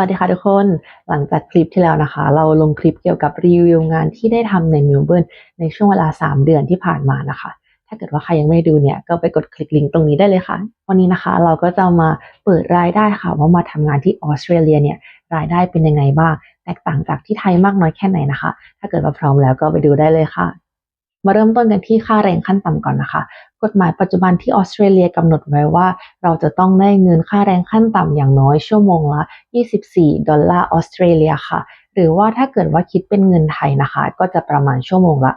วัสดีค่ะทุกคน หลังจากคลิปที่แล้วนะคะ เราลงคลิปเกี่ยวกับรีวิวงานที่ได้ทำในเมลเบิร์นในช่วงเวลา 3 เดือนที่ผ่านมานะคะ ถ้าเกิดว่าใครยังไม่ด้ดูเนี่ย ก็ไปกดคลิกลิงก์ตรงนี้ได้เลยค่ะ วันนี้นะคะเราก็จะมาเปิดรายได้ค่ะว่ามาทำงานที่ออสเตรเลียเนี่ยรายได้เป็นยังไงบ้าง แตกต่างจากที่ไทยมากน้อยแค่ไหนนะคะ ถ้าเกิดว่าพร้อมแล้วก็ไปดูได้เลยค่ะ มาเริ่มต้นกันที่ค่าแรงขั้นต่ำก่อนนะคะ กฎหมายปัจจุบันที่ออสเตรเลียกำหนดไว้ว่า เราจะต้องได้เงินค่าแรงขั้นต่ำอย่างน้อยชั่วโมงละ 24 ดอลลาร์ออสเตรเลียค่ะ หรือว่าถ้าเกิดว่าคิดเป็นเงินไทยนะคะ ก็จะประมาณชั่วโมงละ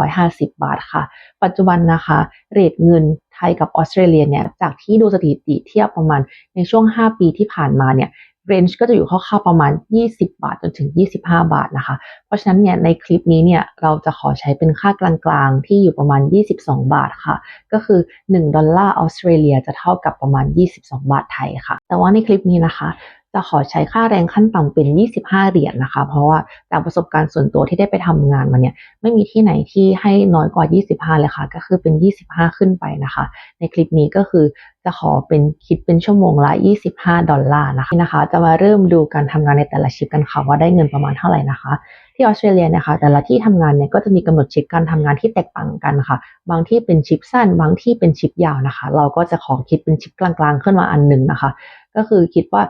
550 บาทค่ะ ปัจจุบันนะคะเรทเงินไทยกับออสเตรเลียเนี่ยจากที่ดูสถิติเทียบประมาณในช่วง 5 ปีที่ผ่านมาเนี่ย เรนจ์ก็จะอยู่คร่าวๆประมาณ 20 บาทจนถึง 25 บาทนะคะ เพราะฉะนั้นเนี่ยในคลิปนี้เนี่ยเราจะขอใช้เป็นค่ากลางๆ ที่อยู่ประมาณ 22 บาทค่ะ ก็คือ 1 ดอลลาร์ออสเตรเลียจะเท่ากับประมาณ 22 บาทไทยค่ะ แต่ว่าในคลิปนี้นะคะ จะขอใช้ค่าแรงขั้นต่ำเป็น 25 เหรียญนะคะ เพราะว่าจากประสบการณ์ส่วนตัวที่ได้ไปทำงานมาเนี่ย ไม่มีที่ไหนที่ให้น้อยกว่า 25 เลยค่ะ ก็คือเป็น 25 ขึ้นไปนะคะ ในคลิปนี้ก็คือจะขอเป็นคิดเป็นชั่วโมงละ 25 ดอลลาร์นะคะนะคะ จะมาเริ่มดูการทำงานในแต่ละชิปกันค่ะว่าได้เงินประมาณเท่าไหร่นะคะที่ออสเตรเลียนะคะแต่ละที่ทำงานเนี่ยก็จะมีกำหนดชิปการทำงานที่แตกต่างกันค่ะ บางที่เป็นชิปสั้น บางที่เป็นชิปยาวนะคะ เราก็จะขอคิดเป็นชิปกลางๆ ขึ้นมาอันหนึ่งนะคะ ก็คือคิดว่า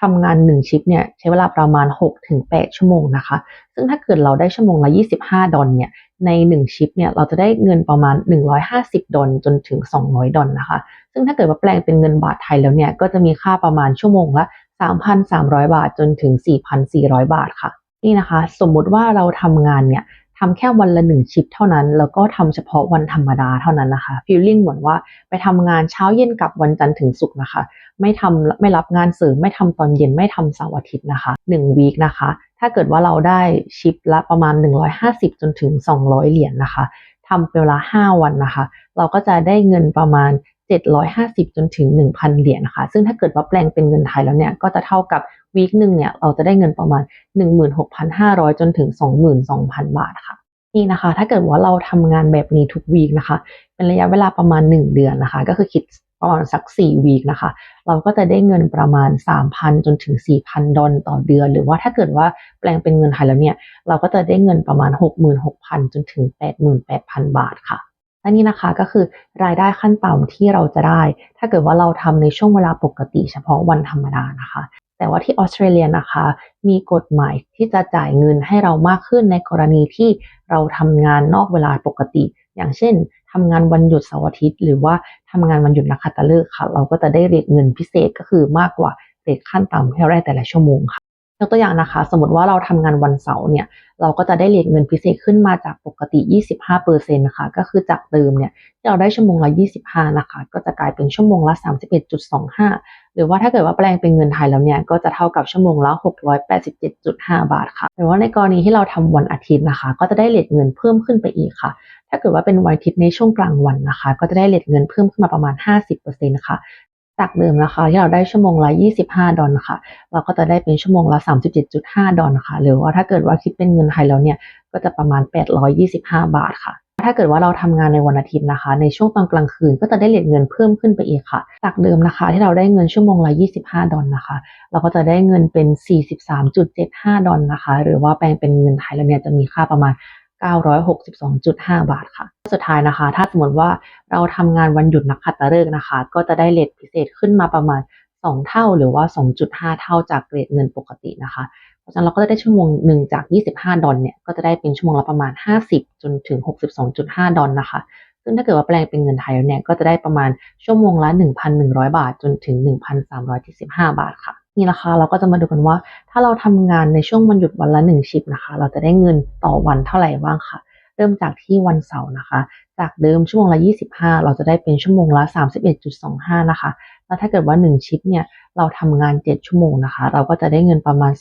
ทำงาน 1 ชิปเนี่ยใช้เวลาประมาณ 6-8 ชั่วโมงนะคะ ซึ่งถ้าเกิดเราได้ชั่วโมงละ 25 ดอลเนี่ย ใน 1 ชิปเนี่ยเราจะได้เงินประมาณ 150 ดอลจนถึง 200 ดอลนะคะ ซึ่งถ้าเกิดว่าแปลงเป็นเงินบาทไทยแล้วเนี่ยก็จะมีค่าประมาณชั่วโมงละ 3,300 บาทจนถึง 4,400 บาทค่ะ นี่นะคะ สมมุติว่าเราทำงานเนี่ย ทำแค่วันละหนึ่งชิปเท่านั้น แล้วก็ทำเฉพาะวันธรรมดาเท่านั้นนะคะฟีลลิ่งเหมือนว่าไปทำงานเช้าเย็นกลับวันจันทร์ถึงศุกร์นะคะ ไม่ทำไม่รับงานเสริมไม่ทำตอนเย็นไม่ทำเสาร์อาทิตย์นะคะ1วีคนะคะ ถ้าเกิดว่าเราได้ชิปละประมาณ 150 จนถึง 200 เหรียญนนะคะทำเป็นเวลา 5 วันนะคะ เราก็จะได้เงินประมาณ 750 จนถึง 1,000 เหรียญนะคะ ซึ่งถ้าเกิดว่าแปลงเป็นเงินไทยแล้วเนี่ยก็จะเท่ากับวีคหนึ่งเนี่ยเราจะได้เงินประมาณ 16,500 จนถึง 22,000 บาทค่ะ นี่นะคะ ถ้าเกิดว่าเราทำงานแบบนี้ทุกวีคนะคะ เป็นระยะเวลาประมาณ 1 เดือนนะคะ ก็คือคิดประมาณสัก4วีคนะคะ เราก็จะได้เงินประมาณ 3,000 จนถึง 4,000 ดอลต่อเดือน หรือว่าถ้าเกิดว่าแปลงเป็นเงินไทยแล้วเนี่ย เราก็จะได้เงินประมาณ 66,000 จนถึง 88,000 บาทค่ะและนี่นะคะก็คือรายได้ขั้นต่ำที่เราจะได้ ถ้าเกิดว่าเราทำในช่วงเวลาปกติเฉพาะวันธรรมดานะคะ แต่ว่าที่ออสเตรเลียนะคะ มีกฎหมายที่จะจ่ายเงินให้เรามากขึ้นในกรณีที่เราทำงานนอกเวลาปกติ อย่างเช่นทำงานวันหยุดเสาร์อาทิตย์ หรือว่าทำงานวันหยุดนักขัตฤกษ์ค่ะ เราก็จะได้เรทเงินพิเศษก็คือมากกว่าเรทขั้นต่ำที่เราได้แต่ละชั่วโมงค่ะยกตัวอย่างนะคะ สมมติว่าเราทำงานวันเสาร์เนี่ย เราก็จะได้เรทเงินพิเศษขึ้นมาจากปกติ 25%นะคะก็คือจากเดิมเนี่ยที่เราได้ชั่วโมงละ 25 นะคะ ก็จะกลายเป็นชั่วโมงละ 31.25 หรือว่าถ้าเกิดว่าแปลงเป็นเงินไทยแล้วเนี่ยก็จะเท่ากับชั่วโมงละ 687.5 บาทค่ะหรือว่าในกรณีที่เราทำวันอาทิตย์นะคะ ก็จะได้เรทเงินเพิ่มขึ้นไปอีกค่ะ ถ้าเกิดว่าเป็นวันอาทิตย์ในช่วงกลางวันนะคะ ก็จะได้เรทเงินเพิ่มขึ้นมาประมาณ 50%ค่ะจากเดิมนะคะที่เราได้ชั่วโมงละ 25 ดอลค่ะ เราก็จะได้เป็นชั่วโมงละ 37.5 ดอลค่ะ หรือว่าถ้าเกิดว่าคิดเป็นเงินไทยแล้วเนี่ย ก็จะประมาณ 825 บาทค่ะ ถ้าเกิดว่าเราทำงานในวันอาทิตย์นะคะ ในช่วงตอนกลางคืนก็จะได้เรทเงินเพิ่มขึ้นไปอีกค่ะ จากเดิมนะคะ ที่เราได้เงินชั่วโมงละ 25 ดอลนะคะ เราก็จะได้เงินเป็น 43.75 ดอลนะคะ หรือว่าแปลงเป็นเงินไทยแล้วเนี่ยจะมีค่าประมาณ962.5 บาทค่ะ สุดท้ายนะคะ ถ้าสมมติว่าเราทำงานวันหยุดนักขัตฤกษ์นะคะ ก็จะได้เรทพิเศษขึ้นมาประมาณ 2 เท่าหรือว่า 2.5 เท่าจากเรทเงินปกตินะคะ เพราะฉะนั้นเราก็จะได้ชั่วโมงหนึ่งจาก 25 ดอลเนี่ย ก็จะได้เป็นชั่วโมงละประมาณ 50 จนถึง 62.5 ดอลนะคะ ซึ่งถ้าเกิดว่าแปลงเป็นเงินไทยแล้วเนี่ย ก็จะได้ประมาณชั่วโมงละ 1,100 บาท จนถึง 1,375 บาทค่ะ นี่นะคะ เราก็จะมาดูกันว่า ถ้าเราทำงานในช่วงวันหยุดวันละ1ชิปนะคะ เราจะได้เงินต่อวันเท่าไหร่บ้างค่ะ เริ่มจากที่วันเสาร์นะคะ จากเดิมชั่วโมงละ 25 เราจะได้เป็นชั่วโมงละ 31.25 นะคะ แล้วถ้าเกิดว่า 1 ชิปเนี่ยเราทำงาน 7 ชั่วโมงนะคะ เราก็จะได้เงินประมาณ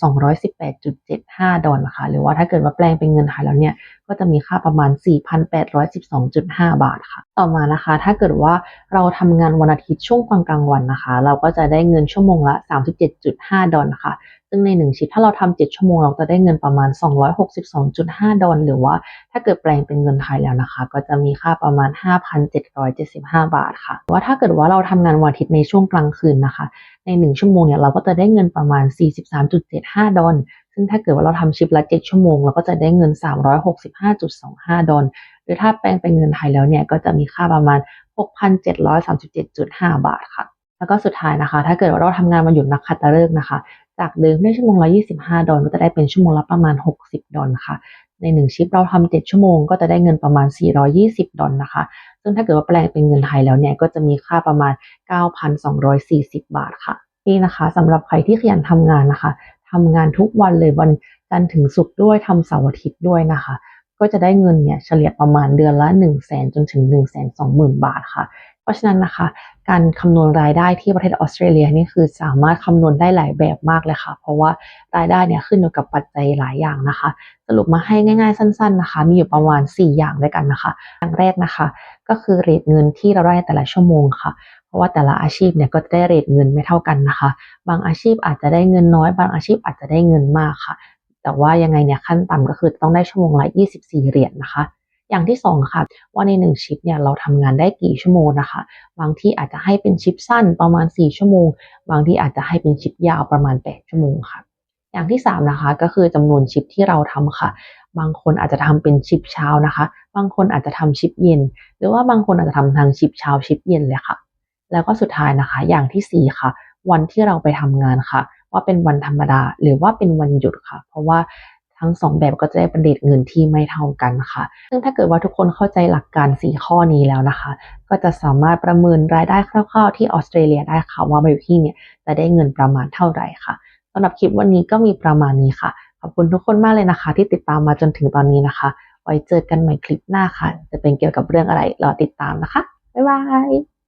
218.75 ดอลนะคะ หรือว่าถ้าเกิดว่าแปลงเป็นเงินไทยแล้วเนี่ย ก็จะมีค่าประมาณ 4,812.5 บาทค่ะ ต่อมานะคะ ถ้าเกิดว่าเราทำงานวันอาทิตย์ช่วงกลางกลางวันนะคะ เราก็จะได้เงินชั่วโมงละ 37.5 ดอลค่ะ ซึ่งใน 1 ชิปถ้าเราทำ7ชั่วโมงเราจะได้เงินประมาณ 262.5 ดอลหรือว่าถ้าเกิดแปลงเป็นเงินไทยแล้วนะคะ ก็จะมีค่าประมาณ 5,775 บาทค่ะ ว่าถ้าเกิดว่าเราทำงานวันอาทิตย์ในช่วงกลางคืนนะคะ ในใน 1 ชั่วโมงเนี่ยเราก็จะได้เงินประมาณ 43.75 ดอลซึ่งถ้าเกิดว่าเราทำชิปละ 7 ชั่วโมง เราก็จะได้เงิน 365.25 ดอลหรือถ้าแปลงเป็นเงินไทยแล้วเนี่ยก็จะมีค่าประมาณ 6,737.5 บาทค่ะ แล้วก็สุดท้ายนะคะ ถ้าเกิดว่าเราทำงานวันหยุดนักขัตฤกษ์นะคะ จากเดิมได้ชั่วโมงละ 25 ดอลก็จะได้เป็นชั่วโมงละประมาณ 60 ดอลค่ะ ใน 1 ชิปเราทำ7ชั่วโมงก็จะได้เงินประมาณ 420 ดอลนะคะ ซึ่งถ้าเกิดว่าแปลงเป็นเงินไทยแล้วเนี่ย ก็จะมีค่าประมาณ 9,240 บาทค่ะ นี่นะคะสำหรับใครที่ขยันทำงานนะคะทำงานทุกวันเลยวันจันทร์ถึงศุกร์ด้วยทำเสาร์อาทิตย์ด้วยนะคะ ก็จะได้เงินเนี่ยเฉลี่ยประมาณเดือนละ 1 0 0 0 0แสนจนถึง 1 2 0 0 0 0 บาทค่ะ ราะฉะนั้นนะคะ การคำนวณรายได้ที่ประเทศออสเตรเลียนี่คือสามารถคำนวณได้หลายแบบมากเลยค่ะ เพราะว่ารายได้เนี่ยขึ้นอยู่กับปัจจัยหลายอย่างนะคะ สรุปมาให้ง่าย ๆ สั้น ๆนะคะ มีอยู่ประมาณ 4 อย่างด้วยกันนะคะอย่างแรกนะคะ ก็คือเรทเงินที่เราได้แต่ละชั่วโมงค่ะเพราะว่าแต่ละอาชีพเนี่ยก็จะได้เรทเงินไม่เท่ากันนะคะ บางอาชีพอาจจะได้เงินน้อย บางอาชีพอาจจะได้เงินมากค่ะ แต่ว่ายังไงเนี่ยขั้นต่ำก็คือต้องได้ชั่วโมงละ 24 เหรียญนะคะ อย่างที่ 2 ค่ะ ว่าใน 1 ชิปเนี่ยเราทำงานได้กี่ชั่วโมงนะคะ บางที่อาจจะให้เป็นชิปสั้นประมาณ 4 ชั่วโมง บางที่อาจจะให้เป็นชิปยาวประมาณ 8 ชั่วโมงค่ะอย่างที่ 3 นะคะก็คือจำนวนชิปที่เราทำค่ะ บางคนอาจจะทำเป็นชิปเช้านะคะ บางคนอาจจะทำชิปเย็น หรือว่าบางคนอาจจะทำทางชิปเช้าชิปเย็นเลยค่ะ แล้วก็สุดท้ายนะคะ อย่างที่ 4 ค่ะ วันที่เราไปทำงานค่ะ ว่าเป็นวันธรรมดาหรือว่าเป็นวันหยุดค่ะ เพราะว่า ทั้ง 2 แบบก็จะได้ประเด็นเงินที่ไม่เท่ากันค่ะ ซึ่งถ้าเกิดว่าทุกคนเข้าใจหลักการ 4 ข้อนี้แล้วนะคะ ก็จะสามารถประเมินรายได้คร่าว ๆ ที่ออสเตรเลียได้ค่ะ ว่าบิวที่เนี่ยจะได้เงินประมาณเท่าไหร่ค่ะสำหรับคลิปวันนี้ก็มีประมาณนี้ค่ะ ขอบคุณทุกคนมากเลยนะคะ ที่ติดตามมาจนถึงตอนนี้นะคะ ไว้เจอกันใหม่คลิปหน้าค่ะ จะเป็นเกี่ยวกับเรื่องอะไรรอติดตามนะคะบ๊ายบาย